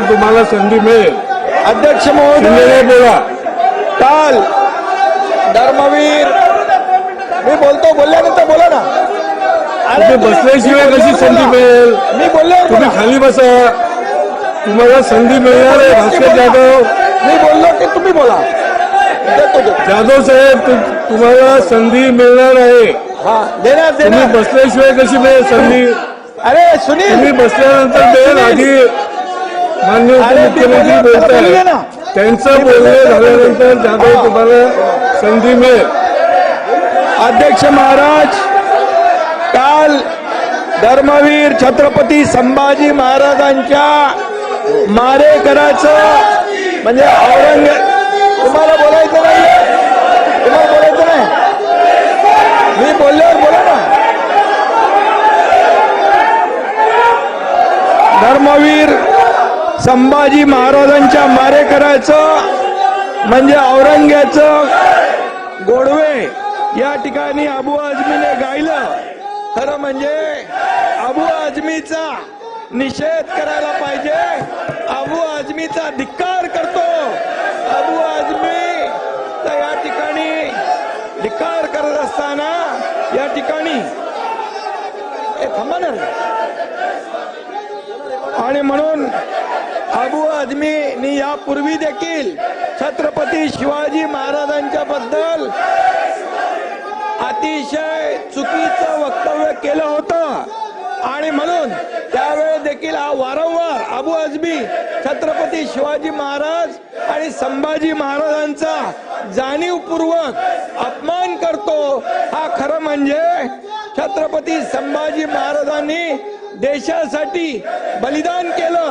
तुम्हाला संधी मिळेल. अध्यक्ष महोदय. बोला. काल धर्मवीर मी बोलतो बोलल्यानंतर बोला ना. तुम्ही बसल्याशिवाय कशी संधी मिळेल? मी बोलल्यावर तुम्ही बोला. खाली बसा. तुम्हाला संधी मिळणार आहे भास्कर जाधव. मी बोललो की तुम्ही बोला. देतो देतो. जाधव साहेब तु- तुम्हाला संधी मिळणार आहे. हा देणार तुम्ही देणार. बसल्याशिवाय कशी मिळेल संधी? अरे सुनील. तुम्ही बसल्यानंतर मिळेल आधी. मान्य उपमुख्यमंत्री बोललो, त्याला बोलू दे बोलताय ना. त्यांचं बोलणं झाल्यानंतर जाधव तुम्हाला संधी मिळेल. अध्यक्ष महाराज काल धर्मवीर छत्रपती संभाजी महाराजांच्या मारेकराचं म्हणजे औरंगजेब तुम्हाला बोलायचं नाही? तुम्हाला बोलायचं नाही? मी बोलल्यावर बोला ना. धर्मवीर संभाजी महाराजांच्या मारेकऱ्याचं म्हणजे औरंग्याचं गोडवे या ठिकाणी अबू आझमीने गायलं. खरं म्हणजे अबू आझमीचा निषेध करायला पाहिजे. अबू आझमीचा धिक्कार करतो. अबू आझमी तर या ठिकाणी धिक्कार करत असताना या ठिकाणी थांबा ना. आणि म्हणून अबू आझमीनी यापूर्वी देखील छत्रपती शिवाजी महाराजांच्या बद्दल अतिशय चुकीचं वक्तव्य केलं होतं. आणि म्हणून त्यावेळेस देखील हा वारंवार अबू आझमी छत्रपती शिवाजी महाराज आणि संभाजी महाराजांचा जाणीवपूर्वक अपमान करतो हा खरं म्हणजे छत्रपती संभाजी महाराजांनी देशासाठी बलिदान केलं.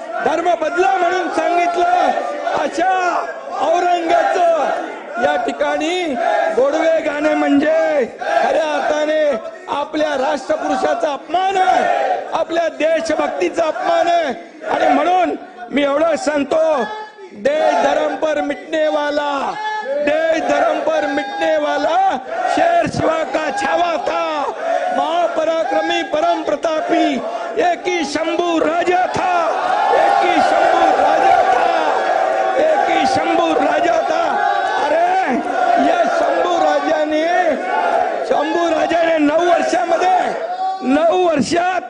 धर्म बदला म्हणून सांगितलं. अशा औरंगाचं या ठिकाणी गोडवे गाणे म्हणजे खऱ्या अर्थाने आपल्या राष्ट्रपुरुषाचा अपमान आहे. आपल्या देशभक्तीचा अपमान आहे. आणि म्हणून मी एवढं सांगतो देश धर्म पर मिटने वाला देश धर्म पर मिटने वाला शेर शिवा का छावा था महापराक्रमी परम प्रतापी एक ही शंभू राजा था एक ही शंभू राजा था एक ही शंभू राजा था अरे या शंभू राजाने शंभू राजाने नऊ वर्षामध्ये नऊ वर्षात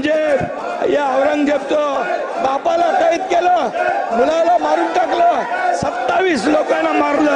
औरंगजेब या औरंगजेबचं बापाला कैद केलं मुलाला मारून टाकलं सत्तावीस लोकांना मारलं.